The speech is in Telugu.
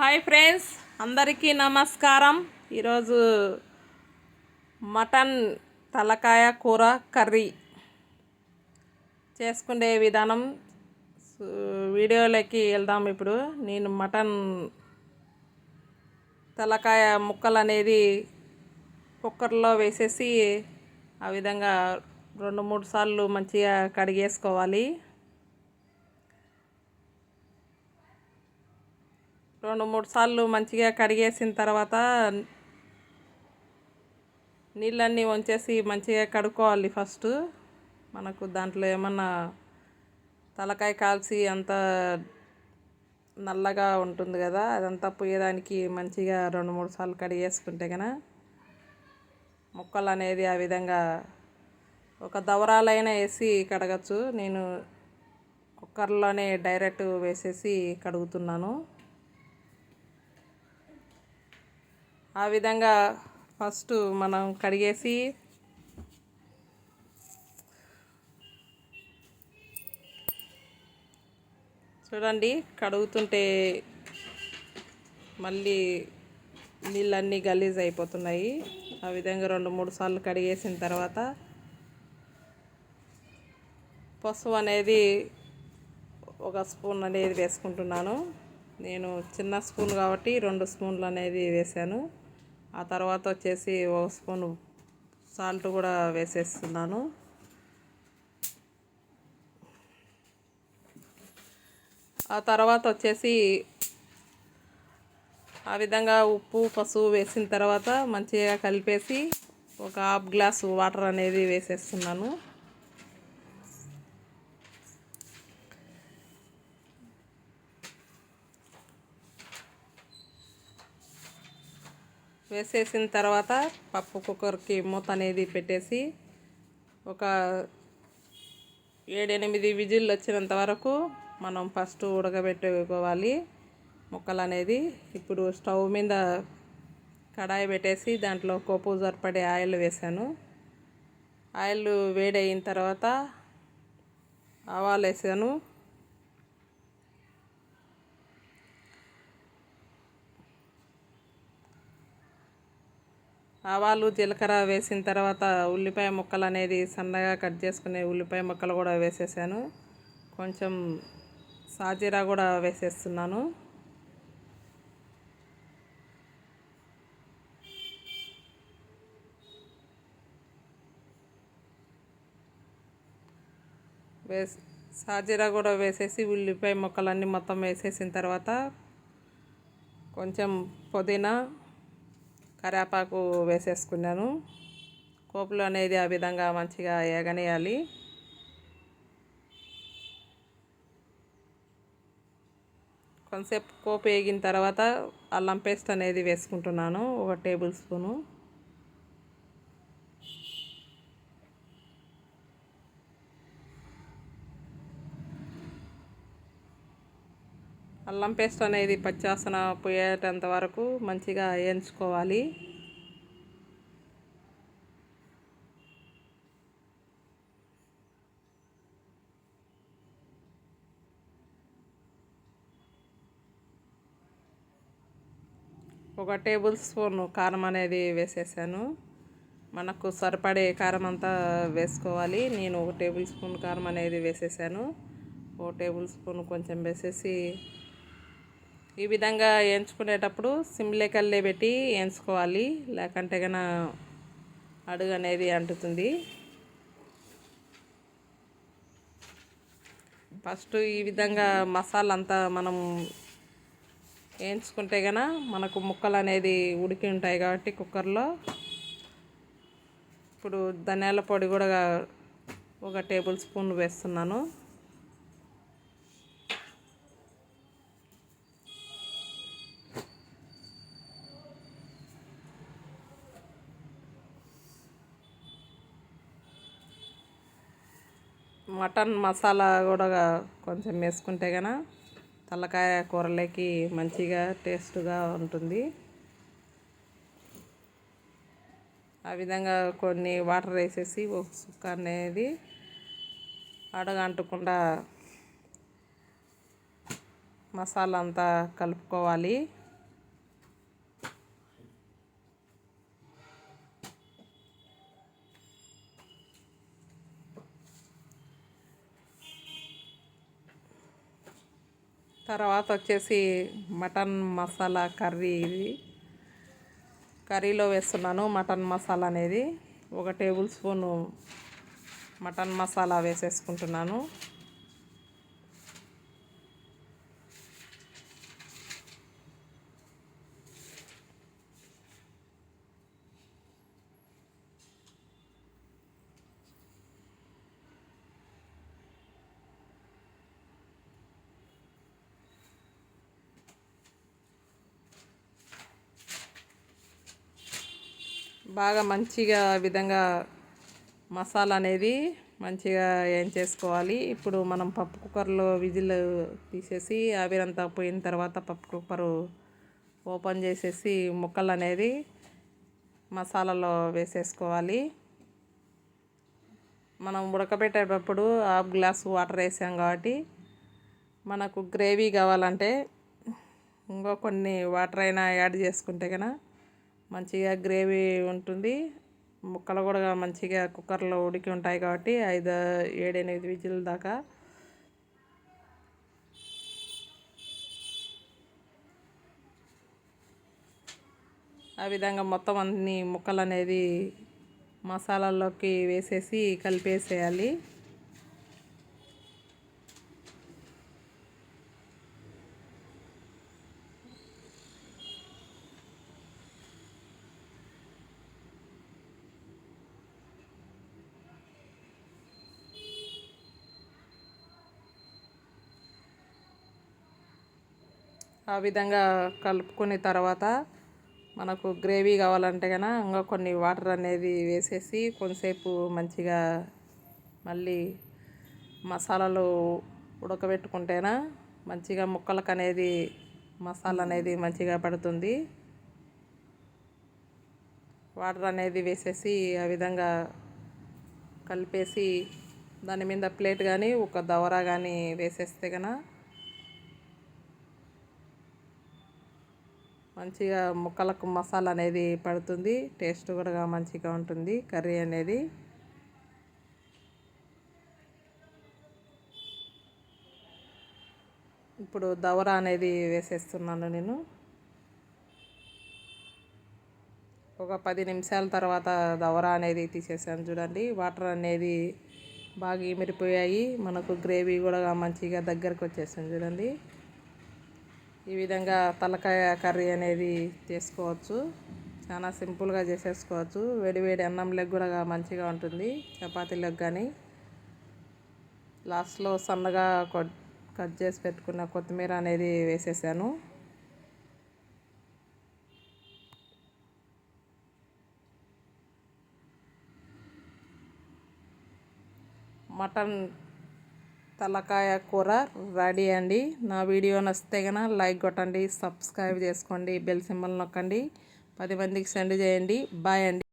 హాయ్ ఫ్రెండ్స్ అందరికీ నమస్కారం. ఈరోజు మటన్ తలకాయ కూర కర్రీ చేసుకునే విధానం. వీడియోలోకి వెళ్దాం ఇప్పుడు. నేను మటన్ తలకాయ ముక్కలు అనేది కుక్కర్లో వేసేసి ఆ విధంగా రెండు మూడు సార్లు మంచిగా కడిగేసుకోవాలి. రెండు మూడు సార్లు మంచిగా కడిగేసిన తర్వాత నీళ్ళన్నీ వంచేసి మంచిగా కడుక్కోవాలి ఫస్ట్. మనకు దాంట్లో ఏమన్నా తలకాయ కాల్చి అంత నల్లగా ఉంటుంది కదా అదంతా పోయేదానికి మంచిగా రెండు మూడు సార్లు కడిగేసుకుంటే కనుక ముక్కలు అనేది ఆ విధంగా ఒక దవరాలైనా వేసి కడగచ్చు. నేను కుక్కర్లోనే డైరెక్ట్ వేసేసి కడుగుతున్నాను. ఆ విధంగా ఫస్ట్ మనం కడిగేసి చూడండి కడుగుతుంటే మళ్ళీ నీళ్ళన్నీ గలీజ్ అయిపోతున్నాయి. ఆ విధంగా రెండు మూడు సార్లు కడిగేసిన తర్వాత పసుపు అనేది ఒక స్పూన్ అనేది వేసుకుంటున్నాను. నేను చిన్న స్పూన్ కాబట్టి రెండు స్పూన్లు అనేది వేసాను. ఆ తర్వాత వచ్చేసి ఒక స్పూన్ సాల్ట్ కూడా వేసేస్తున్నాను. ఆ తర్వాత వచ్చేసి ఆ విధంగా ఉప్పు పసుపు వేసిన తర్వాత మంచిగా కలిపేసి ఒక హాఫ్ గ్లాస్ వాటర్ అనేది వేసేస్తున్నాను. వేసేసిన తర్వాత పప్పు కుక్కర్కి మూత అనేది పెట్టేసి ఒక ఏడెనిమిది విజిల్లు వచ్చినంత వరకు మనం ఫస్ట్ ఉడకబెట్టుకోవాలి. ముక్కలు అనేది ఇప్పుడు స్టవ్ మీద కడాయి పెట్టేసి దాంట్లో కోపు సరిపడే ఆయిల్ వేసాను. ఆయిల్ వేడి అయిన తర్వాత ఆవాలు వేసాను. ఆవాలు జీలకర్ర వేసిన తర్వాత ఉల్లిపాయ ముక్కలు అనేది సన్నగా కట్ చేసుకునే ఉల్లిపాయ ముక్కలు కూడా వేసేసాను. కొంచెం సాజీరా కూడా వేసేస్తున్నాను. వేసి సాజీరా కూడా వేసేసి ఉల్లిపాయ ముక్కలన్నీ మొత్తం వేసేసిన తర్వాత కొంచెం పుదీనా కరివేపాకు వేసేసుకున్నాను. కోపులు అనేది ఆ విధంగా మంచిగా ఎగనేయాలి కొంతసేపు కోపు వేగిన తర్వాత అల్లం పేస్ట్ అనేది వేసుకుంటున్నాను. ఒక టేబుల్ స్పూను. అల్లం పేస్ట్ అనేది పచ్చాసన పోయేటంత వరకు మంచిగా వేయించుకోవాలి. ఒక టేబుల్ స్పూన్ కారం అనేది వేసేసాను. మనకు సరిపడే కారం అంతా వేసుకోవాలి. నేను ఒక టేబుల్ స్పూన్ కారం అనేది వేసేసాను. ఒక టేబుల్ స్పూన్ కొంచెం వేసేసి ఈ విధంగా వేయించుకునేటప్పుడు సిమ్లేకల్లే పెట్టి వేయించుకోవాలి లేకంటే కన అడుగు అనేది అంటుతుంది. ఫస్ట్ ఈ విధంగా మసాలా అంతా మనం వేయించుకుంటే కన మనకు ముక్కలు అనేది ఉడికి ఉంటాయి కాబట్టి కుక్కర్లో. ఇప్పుడు ధనియాల పొడి కూడా ఒక టేబుల్ స్పూన్ వేస్తున్నాను. మటన్ మసాలా కూడా కొంచెం వేసుకుంటే కన తలకాయ కూరలోకి మంచిగా టేస్ట్గా ఉంటుంది. ఆ విధంగా కొన్ని వాటర్ వేసేసి ఒక సుక్క అనేది అడగంటకుండా మసాలా అంతా కలుపుకోవాలి. తర్వాత వచ్చేసి మటన్ మసాలా కర్రీ ఇది. కర్రీలో వేస్తున్నాను మటన్ మసాలా అనేది. ఒక టేబుల్ స్పూను మటన్ మసాలా వేసేసుకుంటున్నాను. బాగా మంచిగా విధంగా మసాలా అనేది మంచిగా ఏం చేసుకోవాలి. ఇప్పుడు మనం పప్పు కుక్కర్లో విజిల్ తీసేసి ఆవిరంతా పోయిన తర్వాత పప్పు కుక్కరు ఓపెన్ చేసేసి ముక్కలు అనేది మసాలాలో వేసేసుకోవాలి. మనం ఉడకబెట్టేటప్పుడు హాఫ్ గ్లాస్ వాటర్ వేసాం కాబట్టి మనకు గ్రేవీ కావాలంటే ఇంకో కొన్ని వాటర్ అయినా యాడ్ చేసుకుంటే కనుక మంచిగా గ్రేవీ ఉంటుంది. ముక్కలు కూడా మంచిగా కుక్కర్లో ఉడికి ఉంటాయి కాబట్టి ఐదు ఏడెనిమిది విజిల్ దాకా. ఆ విధంగా మొత్తం అన్ని ముక్కలు అనేది మసాలాల్లోకి వేసేసి కలిపేసేయాలి. ఆ విధంగా కలుపుకున్న తర్వాత మనకు గ్రేవీ కావాలంటే కనుక ఇంకా కొన్ని వాటర్ అనేది వేసేసి కొంతసేపు మంచిగా మళ్ళీ మసాలాలు ఉడకబెట్టుకుంటేనా మంచిగా ముక్కలకు అనేది మసాలా అనేది మంచిగా పడుతుంది. వాటర్ అనేది వేసేసి ఆ విధంగా కలిపేసి దాని మీద ప్లేట్ కానీ ఒక దవరా కానీ వేసేస్తే కనుక మంచిగా ముక్కలకు మసాలా అనేది పడుతుంది. టేస్ట్ కూడా మంచిగా ఉంటుంది. కర్రీ అనేది. ఇప్పుడు దవర అనేది వేసేస్తున్నాను నేను. ఒక పది నిమిషాల తర్వాత దవర అనేది తీసేసాను చూడండి. వాటర్ అనేది బాగా ఇమిరిపోయాయి మనకు గ్రేవీ కూడా మంచిగా దగ్గరకు వచ్చేసాను చూడండి. ఈ విధంగా తలకాయ కర్రీ అనేది చేసుకోవచ్చు. చాలా సింపుల్గా చేసేసుకోవచ్చు. వేడివేడి అన్నం అన్నంలోకి కూడా మంచిగా ఉంటుంది. చపాతీలకు కానీ లాస్ట్లో సన్నగా కట్ చేసి పెట్టుకున్న కొత్తిమీర అనేది వేసేసాను. మటన్ తలకాయ కూర రెడీ అండి. నా వీడియో నచ్చితే కనుక లైక్ కొట్టండి సబ్స్క్రైబ్ చేసుకోండి బెల్ సింబల్ నొక్కండి. పది మందికి సెండ్ చేయండి. బాయ్ అండి.